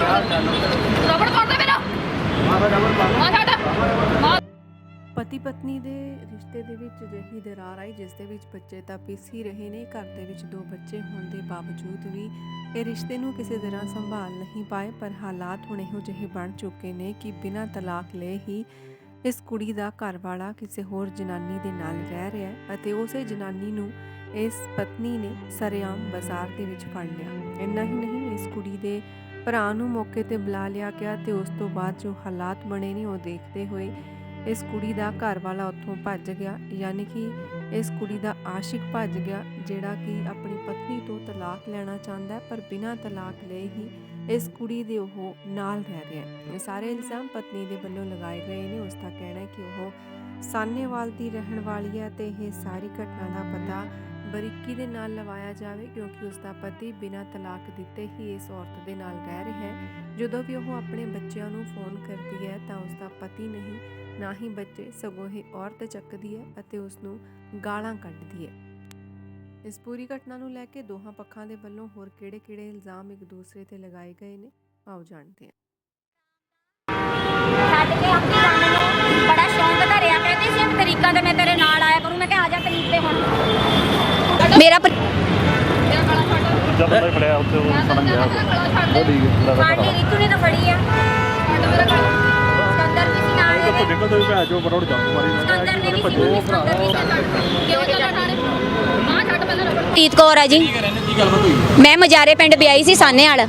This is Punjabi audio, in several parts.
ਰਬੜ ਤੋੜਦਾ ਮੇਰਾ। ਮਾਂ ਛੱਡ। ਮਾਂ ਪਤੀ ਪਤਨੀ ਦੇ ਰਿਸ਼ਤੇ ਦੇ ਵਿੱਚ ਅਜਿਹੀ ਦਰਾਰ ਆਈ, ਜਿਸ ਦੇ ਵਿੱਚ ਬੱਚੇ ਤਾਂ ਪਿਸ ਹੀ ਰਹੇ ਨੇ। ਘਰ ਦੇ ਵਿੱਚ ਦੋ ਬੱਚੇ ਹੋਣ ਦੇ ਬਾਵਜੂਦ ਵੀ ਇਹ ਰਿਸ਼ਤੇ ਨੂੰ ਕਿਸੇ ਤਰ੍ਹਾਂ ਸੰਭਾਲ ਨਹੀਂ ਪਾਏ, ਪਰ ਹਾਲਾਤ ਹੁਣ ਇਹੋ ਜਿਹੇ ਬਣ ਚੁੱਕੇ ਨੇ ਕਿ ਬਿਨਾਂ ਤਲਾਕ ਲਏ ਹੀ ਇਸ ਕੁੜੀ ਦਾ ਘਰ ਵਾਲਾ ਕਿਸੇ ਹੋਰ ਜਨਾਨੀ ਦੇ ਨਾਲ ਰਹਿ ਰਿਹਾ ਹੈ ਅਤੇ ਉਸੇ ਜਨਾਨੀ ਨੂੰ ਇਸ ਪਤਨੀ ਨੇ ਸਰੇਆਮ ਬਾਜ਼ਾਰ ਦੇ ਵਿੱਚ ਫੜ ਲਿਆ। ਇੰਨਾ ਹੀ ਨਹੀਂ, ਇਸ ਕੁੜੀ ਦੇ ਭਰਾ ਨੂੰ ਮੌਕੇ ਤੇ ਬੁਲਾ ਲਿਆ ਗਿਆ ਤੇ ਉਸ ਤੋਂ ਬਾਅਦ ਜੋ ਹਾਲਾਤ ਬਣੇ ਨੇ ਉਹ ਦੇਖਦੇ ਹੋਏ ਇਸ ਕੁੜੀ ਦਾ ਘਰ ਵਾਲਾ ਉੱਥੋਂ ਭੱਜ ਗਿਆ, ਯਾਨੀ ਕਿ ਇਸ ਕੁੜੀ ਦਾ ਆਸ਼ਿਕ ਭੱਜ ਗਿਆ, ਜਿਹੜਾ ਕਿ ਆਪਣੀ ਪਤਨੀ ਤੋਂ ਤਲਾਕ ਲੈਣਾ ਚਾਹੁੰਦਾ ਹੈ, ਪਰ ਬਿਨਾਂ ਤਲਾਕ ਲਏ ਹੀ ਇਸ ਕੁੜੀ ਦੇ ਉਹ ਨਾਲ ਰਹਿ ਰਿਹਾ ਹੈ। ਇਹ ਸਾਰੇ ਇਲਜ਼ਾਮ ਪਤਨੀ ਦੇ ਵੱਲੋਂ ਲਗਾਏ ਗਏ ਨੇ, ਉਸ ਦਾ ਕਹਿਣਾ ਹੈ ਕਿ ਉਹ ਸਾਨੇਵਾਲ ਦੀ ਰਹਿਣ ਵਾਲੀ ਹੈ ਤੇ ਇਹ ਸਾਰੀ ਘਟਨਾ ਦਾ ਪਤਾ ਬਰੀਕੀ ਦੇ ਨਾਲ ਲਵਾਇਆ ਜਾਵੇ ਕਿਉਂਕਿ ਉਸ ਦਾ ਪਤੀ ਬਿਨਾਂ ਤਲਾਕ ਦਿੱਤੇ ਹੀ ਇਸ ਔਰਤ ਦੇ ਨਾਲ ਰਹਿ ਰਿਹਾ ਹੈ। ਜਦੋਂ ਵੀ ਉਹ ਆਪਣੇ ਬੱਚਿਆਂ ਨੂੰ ਫੋਨ ਕਰਦੀ ਹੈ ਤਾਂ ਉਸ ਦਾ ਪਤੀ ਨਹੀਂ, ਨਾ ਹੀ ਬੱਚੇ, ਸਗੋਂ ਇਹ ਔਰਤ ਚੱਕਦੀ ਹੈ ਅਤੇ ਉਸ ਨੂੰ ਗਾਲਾਂ ਕੱਢਦੀ ਹੈ। ਇਸ ਪੂਰੀ ਘਟਨਾ ਨੂੰ ਲੈ ਕੇ ਦੋਹਾਂ ਪੱਖਾਂ ਦੇ ਵੱਲੋਂ ਹੋਰ ਕਿਹੜੇ-ਕਿਹੜੇ ਇਲਜ਼ਾਮ ਇੱਕ ਦੂਸਰੇ ਤੇ ਲਗਾਏ ਗਏ ਨੇ? ਆਓ ਜਾਣਦੇ ਹਾਂ ਛੱਡ ਕੇ ਆਪਣੀ ਜਾਨ ਨੂੰ ਬੜਾ ਸ਼ੌਂਕ ਧਰਿਆ ਕਹਿੰਦੀ ਸੀ ਤਰੀਕਾਂ ਤੇ ਮੈਂ ਤੇਰੇ ਨਾਲ ਆਇਆ ਕਰੂੰ। ਮੈਂ ਕਿਹਾ ਆ ਜਾ ਤਰੀਕ ਤੇ ਹੁਣ। ਮੇਰਾ ਪ- ਮੇਰਾ ਗਲਾ ਛੱਡ। ਜਦ ਮੈਂ ਫੜਿਆ ਉੱਥੇ ਉਹ ਸੜਨ ਗਿਆ। ਗਲਾ ਛੱਡ। ਦੇ ਫਾੜੀ ਰੀਤੂ ਨੇ ਤਾਂ ਫੜੀ ਆ। ਸਕੰਦਰ ਵੀ ਸੀ ਨਾਲ ਤੋਂ ਇਹਦੇ। ਨਿਕਲਦੇ ਵੀ ਭੈਣ ਚੋ ਬਰੋੜ ਜਾਊ ਮਾਰੀ। ਸਕੰਦਰ ਨੇ ਵੀ ਸੀ ਮੰਮੀ ਸਕੰਦਰ ਵੀ ਸੀ। ਕਿਉਂ ਚੱਲਣਾ ਠਾਣੇ ਮਾਂ ਛੱਡ ਪਹਿਲਾਂ ਰਬੜ ਪ੍ਰੀਤ ਕੌਰ ਆ ਜੀ। ਮੈਂ ਮਜਾਰੇ ਪਿੰਡ ਵਿਆਹੀ ਸੀ ਸਾਨੇ ਵਾਲ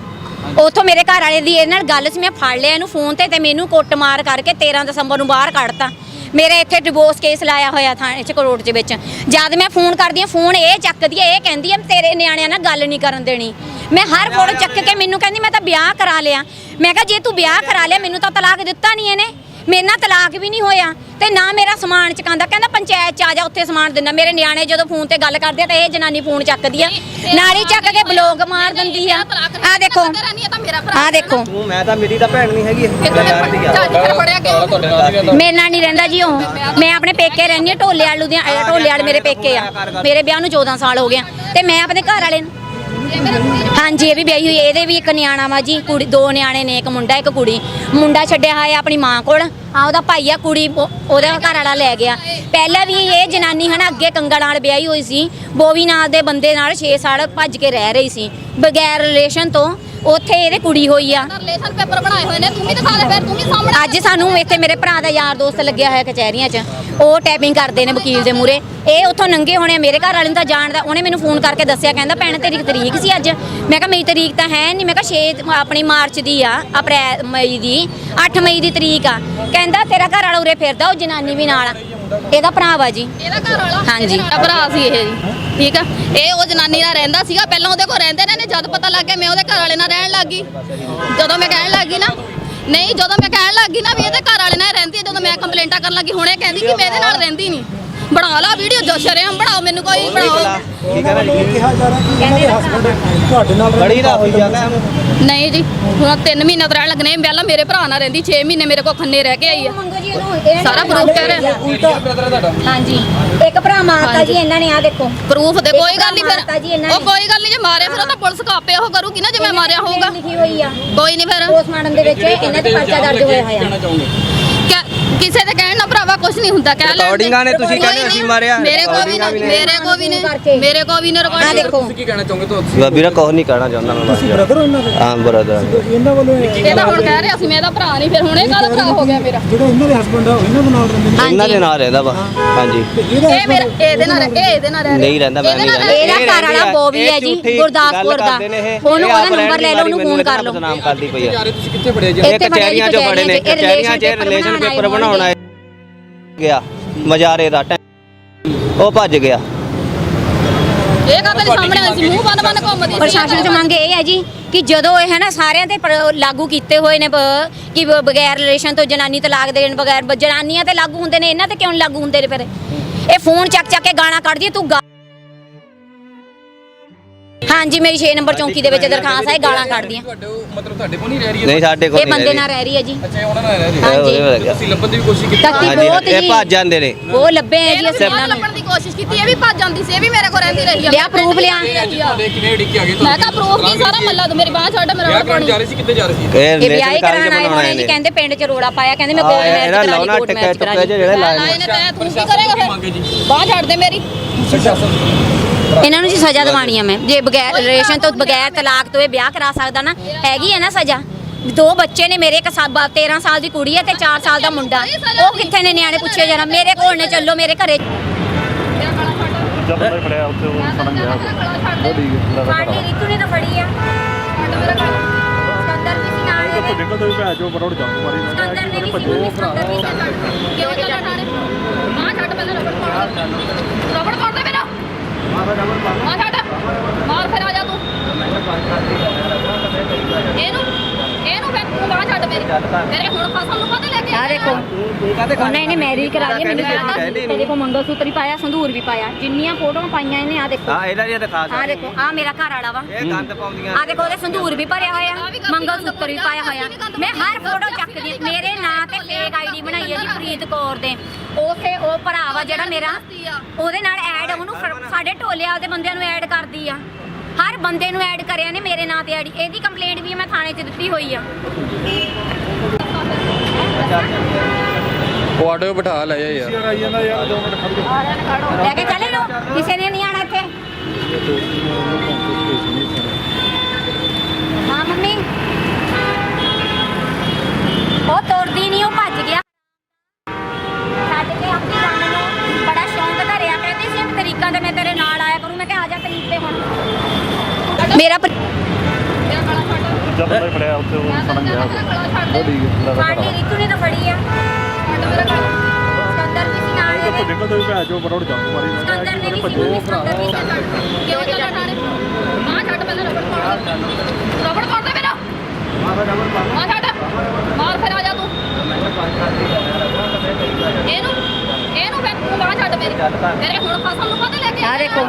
ਉੱਥੋਂ ਮੇਰੇ ਘਰ ਵਾਲੇ ਦੀ ਇਹ ਨਾਲ ਗੱਲ ਸੀ ਮੈਂ ਫੜ ਲਿਆ ਇਹਨੂੰ ਫੋਨ ਤੇ ਤੇ ਮੈਨੂੰ ਕੁੱਟਮਾਰ ਕਰਕੇ 13 ਦਸੰਬਰ ਨੂੰ ਬਾਹਰ ਕੱਢਤਾ। ਮੇਰੇ ਇੱਥੇ ਡਿਵੋਰਸ ਕੇਸ ਲਾਇਆ ਹੋਇਆ ਥਾਣੇ ਚ ਕਰੋੜ ਦੇ ਵਿੱਚ। ਜਦ ਮੈਂ ਫੋਨ ਕਰਦੀ ਆ ਫੋਨ ਇਹ ਚੱਕਦੀ ਆ ਇਹ ਕਹਿੰਦੀ ਆ ਤੇਰੇ ਨਿਆਣਿਆਂ ਨਾਲ ਗੱਲ ਨਹੀਂ ਕਰਨ ਦੇਣੀ। ਮੈਂ ਹਰ ਫੋਨ ਚੱਕ ਕੇ ਮੈਨੂੰ ਕਹਿੰਦੀ ਮੈਂ ਤਾਂ ਵਿਆਹ ਕਰਾ ਲਿਆ। ਮੈਂ ਕਿਹਾ ਜੇ ਤੂੰ ਵਿਆਹ ਕਰਾ ਲਿਆ ਮੈਨੂੰ ਤਾਂ ਤਲਾਕ ਦਿੱਤਾ ਨਹੀਂ ਇਹਨੇ। ਮੇਰੇ ਨਾਲ ਤਲਾਕ ਵੀ ਨਹੀਂ ਹੋਇਆ। ਤੇ ਨਾ ਮੇਰਾ ਸਮਾਨ ਚਕਾਉਂਦਾ। ਕਹਿੰਦਾ ਪੰਚਾਇਤ ਚ ਆ ਜਾ ਉੱਥੇ ਸਮਾਨ ਦਿੰਦਾ। ਮੇਰੇ ਨਿਆਣੇ ਜਦੋਂ ਫੋਨ ਤੇ ਗੱਲ ਕਰਦੇ ਆ ਤਾਂ ਇਹ ਜਨਾਨੀ ਫੋਨ ਚੱਕਦੀ ਆ। ਨਾਲ ਹੀ ਚੱਕ ਕੇ ਬਲੌਗ ਮਾਰ ਦਿੰਦੀ ਆ। ਆ ਦੇਖੋ। ਆ ਦੇਖੋ। ਤੂੰ ਮੈਂ ਤਾਂ ਮੇਰੀ ਤਾਂ ਭੈਣ ਨਹੀਂ ਹੈਗੀ। ਦੀ ਮੇਰੇ ਨਾਲ ਨਹੀਂ ਰਹਿੰਦਾ ਜੀ ਉਹ। ਮੈਂ ਆਪਣੇ ਪੇਕੇ ਰਹਿੰਦੀ ਆ ਢੋਲੇ ਵਾਲੂ ਦੀਆਂ ਅਹ ਢੋਲੇ ਵਾਲੇ ਮੇਰੇ ਪੇਕੇ ਆ। ਮੇਰੇ ਵਿਆਹ ਨੂੰ 14 ਸਾਲ ਹੋ ਗਿਆ ਤੇ ਮੈਂ ਆਪਣੇ ਘਰ ਵਾਲੇ ਨੂੰ ਹਾਂਜੀ, ਇਹ ਵੀ ਵਿਆਹੀ ਹੋਈ ਹੈ। ਇਹਦੇ ਵੀ ਇੱਕ ਨਿਆਣਾ ਵਾ ਜੀ, ਕੁੜੀ, ਦੋ ਨਿਆਣੇ ਨੇ, ਇੱਕ ਮੁੰਡਾ, ਇੱਕ ਕੁੜੀ। ਮੁੰਡਾ ਛੱਡਿਆ ਹੋਇਆ ਆਪਣੀ ਮਾਂ ਕੋਲ। ਆ ਉਹਦਾ ਭਾਈ ਆ, ਕੁੜੀ, ਉਹ- ਉਹਦਾ ਘਰ ਵਾਲਾ ਲੈ ਗਿਆ। ਪਹਿਲਾਂ ਵੀ ਇਹ ਜਨਾਨੀ ਹਨਾ, ਅੱਗੇ ਕੰਗਾ ਨਾਲ ਵਿਆਹੀ ਹੋਈ ਸੀ। ਬੋਵੀ ਨਾਲ ਦੇ ਬੰਦੇ ਨਾਲ 6 ਸਾਲ ਭੱਜ ਕੇ ਰਹਿ ਰਹੀ ਸੀ। ਬਗੈਰ ਰਿਲੇਸ਼ਨ ਤੋਂ ਉੱਥੇ ਇਹਦੇ ਕੁੜੀ ਹੋਈ ਆ। ਰਿਲੇਸ਼ਨ ਪੇਪਰ ਬਣਾਏ ਹੋਏ ਨੇ ਤੂੰ ਵੀ ਦਿਖਾ ਦੇ ਫਿਰ ਤੂੰ ਵੀ ਸਾਹਮਣੇ ਅੱਜ ਸਾਨੂੰ ਇੱਥੇ ਮੇਰੇ ਭਰਾ ਦਾ ਯਾਰ ਦੋਸਤ ਲੱਗਿਆ ਹੋਇਆ ਕਚਹਿਰੀਆਂ 'ਚ। ਉਹ ਟੈਪਿੰਗ ਕਰਦੇ ਨੇ ਵਕੀਲ ਦੇ ਮੂਰੇ ਇਹ ਉੱਥੋਂ ਨੰਗੇ ਹੋਣੇ ਆ, ਮੇਰੇ ਘਰ ਵਾਲੇ ਨੂੰ ਤਾਂ ਜਾਣਦਾ ਉਹਨੇ ਮੈਨੂੰ ਫੋਨ ਕਰਕੇ ਦੱਸਿਆ ਕਹਿੰਦਾ ਭੈਣ ਤੇਰੀ ਤਰੀਕ ਸੀ ਅੱਜ। ਮੈਂ ਕਿਹਾ ਮੇਰੀ ਤਰੀਕ ਤਾਂ ਹੈ ਨਹੀਂ ਮੈਂ ਕਿਹਾ 6 ਆਪਣੀ ਮਾਰਚ ਦੀ ਆ ਅਪ੍ਰੈਲ ਮਈ ਦੀ 8 ਮਈ ਦੀ ਤਰੀਕ ਆ। ਕਹਿੰਦਾ ਤੇਰਾ ਘਰ ਵਾਲਾ ਉਰੇ ਫਿਰਦਾ ਉਹ ਜਨਾਨੀ ਵੀ ਨਾਲ। ਇਹਦਾ ਭਰਾ ਵਾ ਜੀ। ਇਹਦਾ ਘਰ ਵਾਲਾ? ਹਾਂਜੀ। ਇਹਦਾ ਭਰਾ ਸੀ ਇਹ ਜੀ। ਠੀਕ ਆ? ਇਹ ਉਹ ਜਨਾਨੀ ਨਾਲ ਰਹਿੰਦਾ ਸੀਗਾ। ਪਹਿਲਾਂ ਉਹਦੇ ਕੋਲ ਰਹਿੰਦੇ ਨੇ ਜਦ ਪਤਾ ਲੱਗ ਗਿਆ ਮੈਂ ਉਹਦੇ ਘਰ ਵਾਲੇ ਨਾਲ ਰਹਿਣ ਲੱਗ ਗਈ। ਜਦੋਂ ਮੈਂ ਕਹਿਣ ਲੱਗ ਨਾ ਨਹੀਂ ਜਦੋਂ ਮੈਂ ਕਹਿਣ ਲੱਗ ਨਾ ਵੀ ਇਹਦੇ ਘਰ ਵਾਲੇ ਨਾਲ ਰਹਿੰਦੀ ਹੈ ਜਦੋਂ ਮੈਂ ਕੰਪਲੇਂਟਾਂ ਕਰਨ ਲੱਗੀ ਹੁਣੇ ਕਹਿੰਦੀ ਕਿ ਮੈਂ ਇਹਦੇ ਨਾਲ ਰਹਿੰਦੀ ਨਹੀਂ। ਬਣਾ ਲਾ ਵੀਡੀਓ ਜੋ ਸ਼ਰੇਆਮ ਬਣਾਓ ਮੈਨੂੰ ਕੋਈ ਬਣਾਓ। ਠੀਕ ਹੈ ਨਾ ਜੀ। ਕਿਹਾ ਜਾ ਰਿਹਾ ਕਿ ਇਹਨਾਂ ਦੇ ਹਸਬੰਡ ਤੁਹਾਡੇ ਨਾਲ ਬੜੀ ਦਾ ਹੋਈ ਜਾਂਦਾ ਨਹੀਂ। ਜੀ ਹੁਣ 3 ਮਹੀਨੇ ਤੋਂ ਰਹਿਣ ਲੱਗਣੇ ਪਹਿਲਾਂ ਮੇਰੇ ਭਰਾ ਨਾਲ ਰਹਿੰਦੀ 6 ਮਹੀਨੇ ਮੇਰੇ ਕੋਲ ਖੰਨੇ ਰਹਿ ਕੇ ਆਈ ਆ। ਮੰਗੋ ਜੀ ਉਹਨੂੰ ਸਾਰਾ proof ਕਹਿ ਰਿਹਾ। ਹਾਂਜੀ। ਇੱਕ ਭਰਾ ਮਾਰਤਾ ਜੀ ਇਹਨਾਂ ਨੇ ਆ ਦੇਖੋ। ਪ੍ਰੂਫ ਦੇ ਕੋਈ ਗੱਲ ਨਹੀਂ ਫਿਰ ਉਹ ਨੇ। ਕੋਈ ਗੱਲ ਨਹੀਂ ਜੇ ਮਾਰਿਆ ਫਿਰ ਉਹ ਤਾਂ ਪੁਲਿਸ ਕਾਪੇ ਉਹ ਕਰੂਗੀ ਨਾ ਜੇ ਮੈਂ ਮਾਰਿਆ ਹੋਊਗਾ? ਲਿਖੀ ਹੋਈ ਆ। ਕੋਈ ਨਹੀਂ ਫਿਰ। ਪੋਸਟਮਾਰਟਮ ਦੇ ਵਿੱਚ ਇਹਨਾਂ ਦੇ ਪਰਚਾ ਦਰਜ ਹੋਇਆ ਹੋਇਆ। ਕਿਸੇ ਦੇ ਕਹਿਣ ਨਾਲ ਭਰਾਵਾ ਕੁਝ ਨਹੀਂ ਹੁੰਦਾ ਕਹਿ ਲੈਣ। ਰਿਕਾਰਡਿੰਗਾਂ ਨੇ ਤੁਸੀਂ ਕਹਿੰਦੇ ਅਸੀਂ ਮਾਰਿਆ, ਮੇਰੇ ਕੋ ਵੀ ਨੇ ਵੀ ਨੇ। ਮੇਰੇ ਕੋ ਵੀ ਨੇ। ਮੇਰੇ ਕੋ ਵੀ ਨੇ ਰਿਕਾਰਡਿੰਗ ਦੇਖੋ। ਵੀਰਾ ਕੁਝ ਨਹੀਂ ਕਹਿਣਾ ਚਾਹੁੰਦਾ ਮੈਂ ਬਸ ਬ੍ਰਦਰ ਹੋ ਇਹਨਾਂ ਦੇ? ਹਾਂ ਬਰਦਰ ਇਹਨਾਂ ਵੱਲੋਂ ਇਹ ਤਾਂ ਹੁਣ ਕਹਿ ਰਿਹਾ ਸੀ ਮੈਂ ਇਹਦਾ ਭਰਾ ਨਹੀਂ ਫਿਰ ਹੁਣ ਇਹ ਕਾਹਦਾ ਭਰਾ ਹੋ ਗਿਆ ਮੇਰਾ? ਜਿਹੜਾ ਇਹਨਾਂ ਦੇ ਹਸਬੰਡ ਆ ਉਹ ਇਹਨਾਂ ਦੇ ਨਾਲ ਰਹਿੰਦੇ ਨੇ? ਇਹਨਾਂ ਦੇ ਨਾਲ ਰਹਿੰਦਾ ਵਾ। ਹਾਂਜੀ। ਇਹ ਮੇਰਾ ਇਹਦੇ ਨਾਲ ਇਹ ਇਹਦੇ ਨਾਲ ਰਹਿ ਨਹੀਂ ਰਹਿੰਦਾ ਮੈਂ ਨਹੀਂ ਰਹਿੰਦਾ। ਇਹਦਾ ਇਹ ਘਰ ਵਾਲਾ ਬੋਬੀ ਹੈ ਜੀ, ਗੁਰਦਾਸਪੁਰ ਦਾ। ਉਹਨੂੰ ਉਹਦਾ ਨੰਬਰ ਲੈ ਲਓ, ਉਹਨੂੰ ਫੋਨ ਕਰ ਲਓ। ਬਦਨਾਮ ਕਰਦੀ ਪਈ ਆ। ਤੁਸੀਂ ਕਿੱਥੇ ਫੜੇ ਜੀ? ਇਹ ਕਚਹਿਰੀਆਂ ਚ ਫੜੇ ਨੇ ਕਚਹਿਰੀਆਂ ਚ ਰਿਲੇਸ਼ਨ ਬਣਾਏ ਬਣਾਉਣ ਆਏ ਗਿਆ ਮਜਾਰੇ ਦਾ ਟੈਂ- ਉਹ ਭੱਜ ਗਿਆ। ਇਹ ਕਾਹਦੇ ਸਾਹਮਣੇ ਆਈ ਸੀ ਮੂੰਹ ਬੰਦ ਬੰਦ ਘੁੰਮਦੀ ਸੀ। ਪ੍ਰਸ਼ਾਸਨ ਤੋਂ ਮੰਗ ਇਹ ਹੈ ਜੀ ਕਿ ਜਦੋਂ ਇਹ ਹੈ ਨਾ ਸਾਰਿਆਂ ਤੇ ਪਰ- ਲਾਗੂ ਕੀਤੇ ਹੋਏ ਨੇ ਬ- ਕਿ ਬ- ਬਗੈਰ ਰਿਲੇਸ਼ਨ ਤੋਂ ਜਨਾਨੀ ਤਲਾਕ ਦੇਣ ਬਗੈਰ ਬ- ਜਨਾਨੀਆਂ ਤੇ ਲਾਗੂ ਹੁੰਦੇ ਨੇ ਇਹਨਾਂ ਤੇ ਕਿਉਂ ਨੀ ਲਾਗੂ ਹੁੰਦੇ ਨੇ ਫਿਰ? ਇਹ ਫੋਨ ਚੱਕ ਚੱਕ ਕੇ ਗਾਣਾ ਕੱਢਦੀ ਹੈ, ਤੂੰ ਗਾ ਹਾਂਜੀ ਮੇਰੀ 6 ਨੰਬਰ ਚੌਂਕੀ ਦੇ ਵਿੱਚ ਦਰਖਾਸਤ ਹੈ ਇਹ ਗਾਲਾਂ ਕੱਢਦੀਆਂ। ਮਤਲਬ ਤੁਹਾਡੇ ਕੋਲ ਨਹੀਂ ਰਹਿ ਰਹੀ ਨਹੀਂ ਸਾਡੇ ਕੋਲ ਇਹ ਨਹੀਂ ਬੰਦੇ ਰਹਿ ਨਾਲ ਰਹਿ। ਰਹੀ ਹੈ ਜੀ। ਅੱਛਾ ਉਹਨਾਂ ਨਾਲ ਰਹਿ ਰਹੀ ਹਾਂਜੀ। ਵੱਲ ਗਿਆ। ਤੁਸੀਂ ਲੱਭਣ ਦੀ ਵੀ ਕੋਸ਼ਿਸ਼ ਕੀਤੀ ਤੱਕੀ ਹਾਂਜੀ ਬਹੁਤ ਇਹ ਜੀ ਭੱਜ ਜਾਂਦੇ ਨੇ। ਉਹ ਲੱਭੇ ਹੈ ਜੀ ਅਸੀਂ ਇਹਨਾਂ ਨੂੰ। ਲੱਭਣ ਦੀ ਕੋਸ਼ਿਸ਼ ਕੀਤੀ ਇਹ ਵੀ ਭੱਜ ਜਾਂਦੀ ਸੀ ਇਹ ਵੀ ਮੇਰੇ ਕੋਲ ਰਹਿੰਦੀ ਰਹੀ ਆ। ਲਿਆ proof ਲਿਆ। ਤੁਹਾਡੇ ਕਿਵੇਂ ਡਿੱਗ ਕੇ ਆ ਗਏ ਮੈਂ ਕਿਹਾ ਪ੍ਰੂਫ ਕੀ ਸਾਰਾ ਮੱਲਾ ਤੂੰ ਮੇਰੀ ਬਾਹ ਛੱਡ ਮੇਰਾ ਪਾਣੀ ਜਾ ਰਹੇ ਸੀ ਕਿੱਥੇ ਜਾ ਰਹੇ ਸੀ? ਇਹ ਇਹ ਵਿਆਹ ਕਰਾਉਣ ਆਏ ਹੋਣੇ ਜੀ ਨੇ। ਕਹਿੰਦੇ ਪਿੰਡ 'ਚ ਰੋੜਾ ਪਾਇਆ ਕਹਿੰਦੇ ਮੈਂ ਮੈਰਿਜ ਇਹਦਾ ਕਰਾ ਲਈ ਮੈਰਿਜ ਟਿੱਕੇ ਕਰਾ ਲਈ। ਜਿਹੜੇ ਨੇ ਤੈਂ ਤੂੰ ਕੀ ਕਰੇਗਾ ਫਿਰ ਬਾਹ ਛੱਡ ਦੇ ਮੇਰੀ। ਇਹਨਾਂ ਨੂੰ ਜੀ ਸਜ਼ਾ ਦਿਵਾਣੀ ਆ ਮੈਂ। ਜੇ ਬਗੈਰ ਰਿਲੇਸ਼ਨ ਤੋਂ ਬਗੈਰ ਤਲਾਕ ਤੋਂ ਇਹ ਵਿਆਹ ਕਰਾ ਸਕਦਾ ਨਾ ਹੈਗੀ ਹੈ ਨਾ ਸਜ਼ਾ। ਦੋ ਬੱਚੇ ਨੇ ਮੇਰੇ ਇੱਕ ਸਾਬਾ 13 ਸਾਲ ਦੀ ਕੁੜੀ ਹੈ ਤੇ 4 ਸਾਲ ਦਾ ਮੁੰਡਾ। ਉਹ ਕਿੱਥੇ ਨੇ ਨਿਆਣੇ ਪੁੱਛੇ ਜਰਾ? ਮੇਰੇ ਕੋਲ ਨੇ ਚੱਲੋ ਮੇਰੇ ਘਰੇ। ਜਦ ਮੈਂ ਫੜਿਆ ਉੱਥੇ ਉਹ ਫੜਨ ਗਿਆ। ਉਹ ਠੀਕ ਹੈ ਫਾੜੀ ਰੀਤੂ ਨੇ ਤਾਂ ਫੜੀ ਆ। ਸਕੰਦਰ ਵੀ ਸੀ ਨਾਲ ਤੋਂ ਇਹਦੇ। ਨਿਕਲਦਾ ਵੀ ਭੈਣ ਚੋ ਬਰੋੜ ਜਾ ਮਾਰੀ ਮੈਂ ਸਕੰਦਰ ਨੇ ਵੀ ਸਕੰਦਰ ਵੀ ਕਿਉਂ ਚੱਲਾ ਥਾਣੇ ਬਾਹ ਛੱਡ ਪਹਿਲਾਂ ਰਬੜ ਪਾੜ ਰਬੜ ਪਾੜ ਦੇ ਮੇਰਾ ਬਾਹ ਛੱਡ ਮਾਰ ਫਿਰ ਆ ਜਾ ਤੂੰ। ਇਹਨੂੰ ਇਹਨੂੰ ਫਿਰ ਤੂੰ ਬਾਹ ਛੱਡ ਮੇਰੀ। ਮੇਰੇ ਹੁਣ ਫਸਲ ਨੂੰ ਕਦੇ ਲੈ ਕੇ ਆ? ਦੇਖੋ ਉਹਨੇ ਇਹਨੇ ਮੈਰਿਜ ਕਰਾ ਲਈ ਮੈਨੂੰ ਕਹਿੰਦੀ ਕਹਿੰਦਾ ਨਹੀਂ। ਤੇ ਦੇਖੋ ਮੰਗਲ ਸੂਤਰ ਵੀ ਪਾਇਆ ਸੰਧੂਰ ਵੀ ਪਾਇਆ। ਜਿੰਨੀਆਂ ਫੋਟੋਆਂ ਪਾਈਆਂ ਇਹਨੇ ਆ ਦੇਖੋ। ਹਾਂ ਇਹਦਾ ਜੀ ਦਿਖਾ ਆ। ਸਕਦੇ ਦੇਖੋ ਆ ਮੇਰਾ ਘਰ ਵਾਲਾ ਵਾ। ਇਹ ਗੰਦ ਪਾਉਂਦੀਆਂ। ਆ ਦੇਖੋ ਉਹਦੇ ਸੰਧੂਰ ਵੀ ਭਰਿਆ ਹੋਇਆ ਮੰਗਲ ਸੂਤਰ ਵੀ ਪਾਇਆ ਹੋਇਆ। ਮੈਂ ਹਰ ਫੋਟੋ ਚੱਕਦੀ ਮੇਰੇ ਫੇਕ ਆਈਡੀ ਬਣਾਈ ਹੈ ਜੀ ਪ੍ਰੀਤ ਕੌਰ ਦੇ। ਉਥੇ ਉਹ ਭਰਾ ਵਾ ਜਿਹੜਾ ਮੇਰਾ ਉਹਦੇ ਨਾਲ ਐਡ ਉਹਨੂੰ ਫੜ- ਸਾਡੇ ਢੋਲਿਆ ਉਹਦੇ ਬੰਦਿਆਂ ਨੂੰ ਐਡ ਕਰਦੀ ਆ। ਹਰ ਬੰਦੇ ਨੂੰ ਐਡ ਕਰਿਆ ਨੇ ਮੇਰੇ ਨਾਂ ਤੇ ਆਈਡੀ ਇਹਦੀ ਕੰਪਲੇਂਟ ਵੀ ਮੈਂ ਥਾਣੇ 'ਚ ਦਿੱਤੀ ਹੋਈ ਆ। ਉਹ ਆਟੋ ਬਿਠਾ ਲਿਆ ਯਾਰ। ਯਾਰ ਆਈ ਜਾਂਦਾ ਯਾਰ ਦੋ ਮਿੰਟ ਖੜ ਜਾ ਲੈ ਕੇ ਚੱਲੇ ਲੋ ਕਿਸੇ ਨੇ ਨਹੀਂ ਆਣਾ ਇੱਥੇ। ਹਾਂ ਮੰਮੀ ਉਹ ਤੋੜਦੀ ਨਹੀਂ ਉਹ ਭੱਜ ਗਿਆ ਛੱਡ ਕੇ ਆਪਣੀ ਜਾਨ ਨੂੰ ਬੜਾ ਸ਼ੌਂਕ ਧਰਿਆ ਕਹਿੰਦੀ ਸੀ ਇੱਕ ਤਰੀਕਾ ਤੇ ਮੈਂ ਤੇਰੇ ਨਾਲ ਆਇਆ ਕਰੂੰ ਮੈਂ ਕਿਹਾ ਆ ਜਾ ਤਰੀਕ ਤੇ ਹੁਣ ਮੇਰਾ ਪ- ਜਦ ਮੈਂ ਫੜਿਆ ਉੱਥੇ ਉਹ ਫੜਨ ਗਿਆ ਉਹ। ਠੀਕ ਹੈ ਫਾੜੀ ਰੀਤੂ ਨੇ ਤਾਂ ਫੜੀ ਆ। ਸਕੰਦਰ ਵੀ ਸੀ ਨਾਲ ਇਹਦੇ। ਨਿਕਲਦਾ ਵੀ ਭੈਣ ਚੋ ਬਰੋੜ ਜਾ ਮਾਰੀ। ਮੈਂ ਸਕੰਦਰ ਨੇ ਵੀ ਸੀ ਸਕੰਦਰ ਵੀ ਸੀ। ਕਿਉਂ ਚੱਲਾ ਥਾਣੇ ਬਾਹ ਛੱਡ ਪਹਿਲਾਂ ਰਬੜ ਪਾੜ ਰਬੜ ਪਾੜ ਦੇ ਮੇਰਾ ਬਾਹ ਛੱਡ। ਮਾਰ ਫਿਰ ਆ ਜਾ ਤੂੰ। ਇਹਨੂੰ ਇਹਨੂੰ ਫਿਰ ਤੂੰ ਬਾਹ ਛੱਡ ਮੇਰੀ। ਮੇਰੇ ਹੁਣ ਫਸਲ ਨੂੰ ਆ ਦੇਖੋ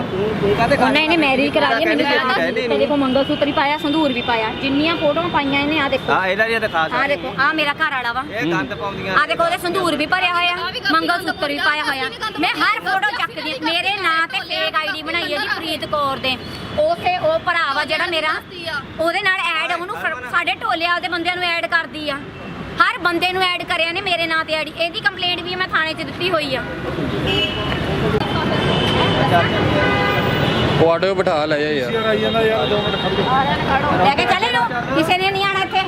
ਉਹਨੇ ਇਹਨੇ ਮੈਰਿਜ ਕਰਾ ਲਈ ਮੈਨੂੰ ਕਹਿੰਦਾ ਕਹਿੰਦੀ ਤੇ ਦੇਖੋ ਮੰਗਲ ਸੂਤਰ ਵੀ ਪਾਇਆ ਸੰਧੂਰ ਵੀ ਪਾਇਆ। ਜਿੰਨੀਆਂ ਫੋਟੋਆਂ ਪਾਈਆਂ ਇਹਨੇ ਆ ਦੇਖੋ। ਹਾਂ ਇਹਦਾ ਜੀ ਦਿਖਾ ਆ ਸਕਦੇ ਦੇਖੋ ਆ ਮੇਰਾ ਘਰ ਵਾਲਾ ਵਾ। ਇਹ ਗੰਦ ਪਾਉਂਦੀਆਂ। ਆ ਦੇਖੋ ਉਹਦੇ ਸੰਧੂਰ ਵੀ ਭਰਿਆ ਹੋਇਆ ਮੰਗਲ ਸੂਤਰ ਵੀ ਪਾਇਆ ਹੋਇਆ। ਮੈਂ ਹਰ ਫੋਟੋ ਚੱਕਦੀ ਮੇਰੇ ਨਾਂ ਤੇ ਫੇਕ ਆਈਡੀ ਬਣਾਈ ਹੈ ਜੀ ਪ੍ਰੀਤ ਕੌਰ ਦੇ। ਉਥੇ ਉਹ ਭਰਾ ਵਾ ਜਿਹੜਾ ਮੇਰਾ ਉਹਦੇ ਨਾਲ ਐਡ ਉਹਨੂੰ ਫੜ- ਸਾਡੇ ਢੋਲਿਆ ਉਹਦੇ ਬੰਦਿਆਂ ਨੂੰ ਐਡ ਕਰਦੀ ਆ। ਹਰ ਬੰਦੇ ਨੂੰ ਐਡ ਕਰਿਆ ਨੇ ਮੇਰੇ ਨਾਂ ਤੇ ਆਈਡੀ ਇਹਦੀ ਕੰਪਲੇਂਟ ਵੀ ਮੈਂ ਥਾਣੇ 'ਚ ਦਿੱਤੀ ਹੋਈ ਆ। ਉਹ ਆਟੋ ਬਿਠਾ ਲਿਆ ਯਾਰ। ਯਾਰ ਆਈ ਜਾਂਦਾ ਯਾਰ ਦੋ ਮਿੰਟ ਖੜ ਜਾ ਲੈ ਕੇ ਚੱਲੇ ਲੋ ਕਿਸੇ ਨੇ ਨਹੀਂ ਆਣਾ ਇੱਥੇ।